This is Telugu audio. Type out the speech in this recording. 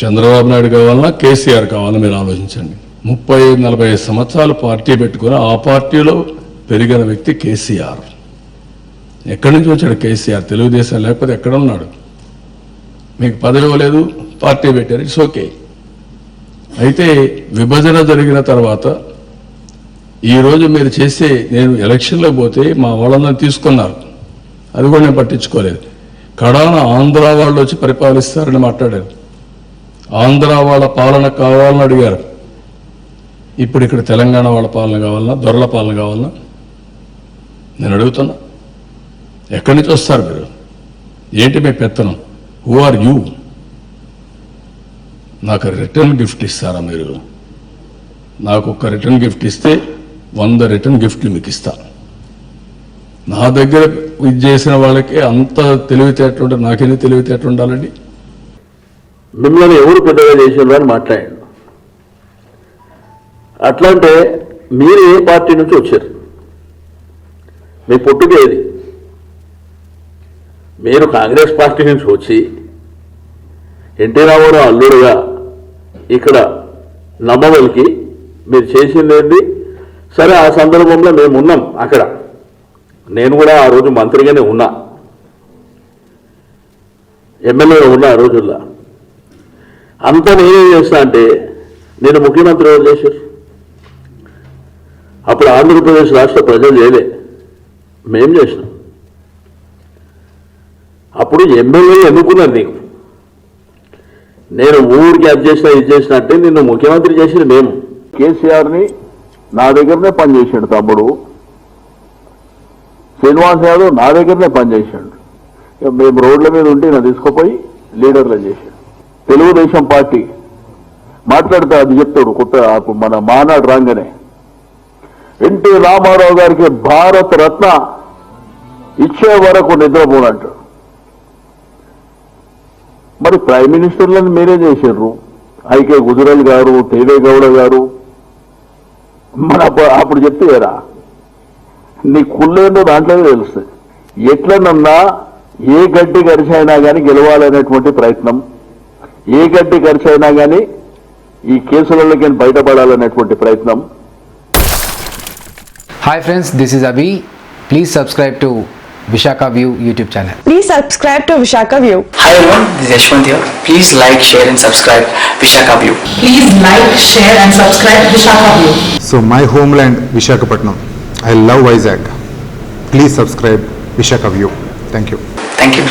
చంద్రబాబు నాయుడు కావాలన్నా కేసీఆర్ కావాలన్నా మీరు ఆలోచించండి. ముప్పై నలభై ఐదు సంవత్సరాలు పార్టీ పెట్టుకుని ఆ పార్టీలో పెరిగిన వ్యక్తి కేసీఆర్. ఎక్కడి నుంచి వచ్చాడు కేసీఆర్? తెలుగుదేశం లేకపోతే ఎక్కడ ఉన్నాడు? మీకు పదవి ఇవ్వలేదు పార్టీ పెట్టారు ఇట్స్ ఓకే. అయితే విభజన జరిగిన తర్వాత ఈరోజు మీరు చేసే నేను ఎలక్షన్లో పోతే మా వాళ్ళందరూ తీసుకున్నారు. అది కూడా నేను పట్టించుకోలేదు. కడాన ఆంధ్ర వాళ్ళు వచ్చి పరిపాలిస్తారని మాట్లాడారు. ఆంధ్ర వాళ్ళ పాలన కావాలని అడిగారు. ఇప్పుడు ఇక్కడ తెలంగాణ వాళ్ళ పాలన కావాలన్నా దొరల పాలన కావాలన్నా నేను అడుగుతున్నా. ఎక్కడి నుంచి వస్తారు మీరు? ఏంటి మీ పెత్తనం? హూ ఆర్ యూ నాకు రిటర్న్ గిఫ్ట్ ఇస్తారా మీరు? నాకు ఒక రిటర్న్ గిఫ్ట్ ఇస్తే వంద రిటర్న్ గిఫ్ట్లు మీకు ఇస్తా. నా దగ్గర ఇది చేసిన వాళ్ళకి అంత తెలివితేటలు ఉంటే నాకెన్ని తెలివితేటలు ఉండాలండి మిమ్మల్ని ఎవరు పెద్దగా చేసిండ్రు అని మాట్లాడాడు అట్లా అంటే మీరు ఏ పార్టీ నుంచి వచ్చారు? మీ పుట్టుక ఏది? మీరు కాంగ్రెస్ పార్టీ నుంచి వచ్చి ఎన్టీ రామారావు అల్లుడుగా ఇక్కడ నమ్మవలికి మీరు చేసింది ఏంటి సరే ఆ సందర్భంలో మేము ఉన్నాం అక్కడ. నేను కూడా ఆ రోజు మంత్రిగానే ఉన్నా. ఎమ్మెల్యేగా ఉన్నా ఆ రోజుల్లో. అంతా నేనేం చేస్తా అంటే నేను ముఖ్యమంత్రి ఎవరు చేశారు? అప్పుడు ఆంధ్రప్రదేశ్ రాష్ట్ర ప్రజలు చేయలే మేం చేసినాం. అప్పుడు ఎమ్మెల్యే ఎన్నుకున్నాను నీకు. నేను ఊరికి అది చేసినా ఇది చేసినా అంటే నిన్ను ముఖ్యమంత్రి చేసిన మేము. కేసీఆర్ని నా దగ్గరనే పనిచేసాడు తమ్ముడు. శ్రీనివాస్ యాదవ్ నా దగ్గరనే పనిచేసాడు మేము రోడ్ల మీద ఉంటే నా తీసుకుపోయి లీడర్లు చేశాడు. తెలుగుదేశం పార్టీ మాట్లాడితే అది చెప్తాడు కొత్త మన మానాడు రాగానే. ఎన్టీ రామారావు గారికి భారత రత్న ఇచ్చే వరకు నిద్రపోనంటాడు మరి ప్రైమ్ మినిస్టర్లను మీరే చేశారు ఐకే గుజరాల్ గారు దేవే గౌడ గారు. మన అప్పుడు- చెప్తే చెప్తేరా నీ కుళ్ళేందో దాంట్లోనే తెలుస్తుంది ఎట్లనన్నా ఏ గడ్డి గరిచైనా కానీ గెలవాలనేటువంటి ప్రయత్నం ఏ గడ్డి గరిచైనా కానీ ఈ కేసులలోకి బయటపడాలనేటువంటి ప్రయత్నం Hi friends, this is Avi. Please subscribe to Vishaka View YouTube channel. Please subscribe to Vishaka View. Hi everyone, this is Yashwant here. Please like, share and subscribe Vishaka View. Please like, share and subscribe Vishaka View. So my homeland Vishakhapatnam. I love Vizag. Please subscribe Vishaka View. Thank you. Thank you.